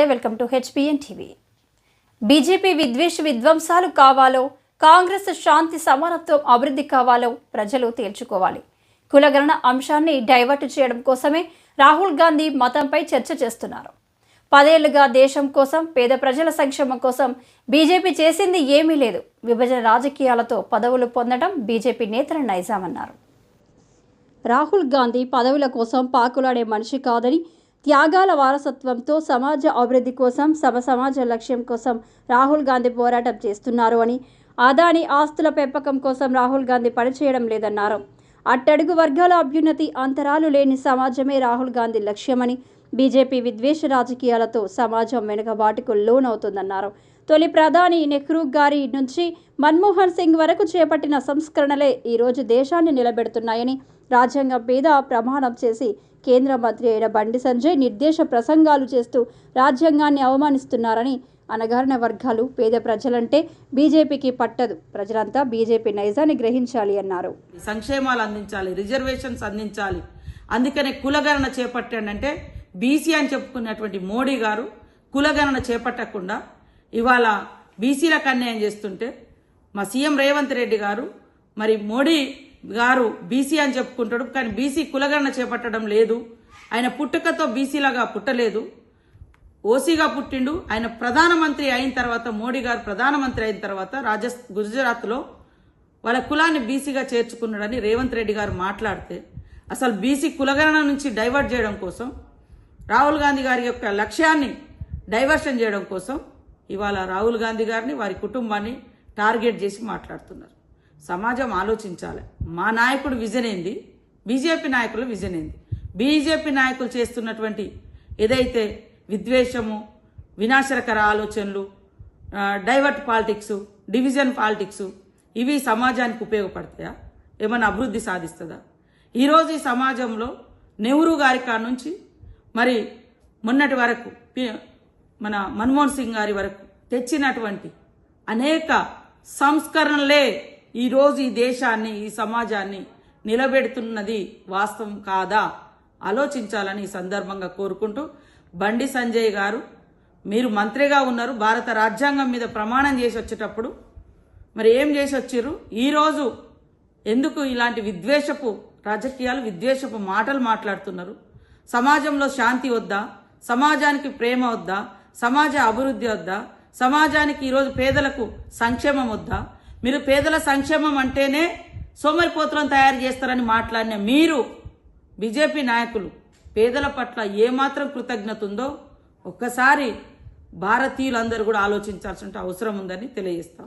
Welcome to HPN TV. BJP విద్వేష విధ్వంసాలు కావాలో కాంగ్రెస్ శాంతి సమానత్వం అభివృద్ధి కావాలో ప్రజలు తేల్చుకోవాలి. కులగణన అంశాన్ని డైవర్ట్ చేయడం కోసమే రాహుల్ గాంధీ మతంపై చర్చ చేస్తున్నారు. పదేళ్ళుగా దేశం కోసం పేద ప్రజల సంక్షేమం కోసం బీజేపీ చేసింది ఏమీ లేదు. విభజన రాజకీయాలతో పదవులు పొందడం బీజేపీ నేతల నైజామన్నారు. రాహుల్ గాంధీ పదవుల కోసం పాకులాడే మనిషి కాదని త్యాగాల వారసత్వంతో సమాజ అభివృద్ధి కోసం సమ సమాజ లక్ష్యం కోసం రాహుల్ గాంధీ పోరాటం చేస్తున్నారు అని అదాని ఆస్తుల పెంపకం కోసం రాహుల్ గాంధీ పనిచేయడం లేదన్నారు. అట్టడుగు వర్గాల అభ్యున్నతి అంతరాలు లేని సమాజమే రాహుల్ గాంధీ లక్ష్యమని బీజేపీ విద్వేష రాజకీయాలతో సమాజం వెనుకబాటుకు లోనవుతుందన్నారు. తొలి ప్రధాని నెహ్రూ గారి నుంచి మన్మోహన్ సింగ్ వరకు చేపట్టిన సంస్కరణలే ఈరోజు దేశాన్ని నిలబెడుతున్నాయని రాజ్యాంగం మీద ప్రమాణం చేసి కేంద్ర మంత్రి అయిన బండి సంజయ్ నిర్దేశ ప్రసంగాలు చేస్తూ రాజ్యాంగాన్ని అవమానిస్తున్నారని అనగారిన వర్గాలు పేద ప్రజలంటే బీజేపీకి పట్టదు. ప్రజలంతా బీజేపీ నైజాన్ని గ్రహించాలి అన్నారు. సంక్షేమాలు అందించాలి రిజర్వేషన్స్ అందించాలి. అందుకనే కులగణన చేపట్టాడంటే బీసీ అని చెప్పుకున్నటువంటి మోడీ గారు కులగణన చేపట్టకుండా ఇవాళ బీసీలకు అన్యాయం చేస్తుంటే మా సీఎం రేవంత్ రెడ్డి గారు మరి మోడీ గారు బీసీ అని చెప్పుకుంటాడు కానీ బీసీ కులగణన చేపట్టడం లేదు. ఆయన పుట్టుకతో బీసీలాగా పుట్టలేదు. ఓసీగా పుట్టిండు. ఆయన ప్రధానమంత్రి అయిన తర్వాత మోడీ గారు ప్రధానమంత్రి అయిన తర్వాత రాజస్ గుజరాత్లో వాళ్ళ కులాన్ని బీసీగా చేర్చుకున్నాడని రేవంత్ రెడ్డి గారు మాట్లాడితే అసలు బీసీ కులగణన నుంచి డైవర్ట్ చేయడం కోసం రాహుల్ గాంధీ గారి యొక్క లక్ష్యాన్ని డైవర్షన్ చేయడం కోసం ఇవాళ రాహుల్ గాంధీ గారిని వారి కుటుంబాన్ని టార్గెట్ చేసి మాట్లాడుతున్నారు. సమాజం ఆలోచించాలి. మా నాయకుడు విజన్ ఏంది? బీజేపీ నాయకుల విజన్ ఏంది? బీజేపీ నాయకులు చేస్తున్నటువంటి ఏదైతే విద్వేషము వినాశకర ఆలోచనలు డైవర్ట్ పాలిటిక్స్ డివిజన్ పాలిటిక్స్ ఇవి సమాజానికి ఉపయోగపడతాయా? ఏమైనా అభివృద్ధి సాధిస్తుందా? ఈరోజు ఈ సమాజంలో నెహ్రూ గారి కాడ నుంచి మరి మొన్నటి వరకు మన మన్మోహన్ సింగ్ గారి వరకు తెచ్చినటువంటి అనేక సంస్కరణలే ఈరోజు ఈ దేశాన్ని ఈ సమాజాన్ని నిలబెడుతున్నది వాస్తవం కాదా? ఆలోచించాలని ఈ సందర్భంగా కోరుకుంటూ బండి సంజయ్ గారు మీరు మంత్రిగా ఉన్నారు భారత రాజ్యాంగం మీద ప్రమాణం చేసి వచ్చేటప్పుడు మరి ఏం చేసి వచ్చిర్రు? ఈరోజు ఎందుకు ఇలాంటి విద్వేషపు రాజకీయాలు విద్వేషపు మాటలు మాట్లాడుతున్నారు? సమాజంలో శాంతి వద్దా? సమాజానికి ప్రేమ వద్దా? సమాజ అభివృద్ధి వద్దా? సమాజానికి ఈరోజు పేదలకు సంక్షేమం వద్దా? మీరు పేదల సంక్షేమం అంటేనే సోమరిపోతులను తయారు చేస్తారని మాట్లాడిన మీరు బీజేపీ నాయకులు పేదల పట్ల ఏమాత్రం కృతజ్ఞత ఉందో ఒక్కసారి భారతీయులందరూ కూడా ఆలోచించాల్సిన అవసరం ఉందని తెలియజేస్తా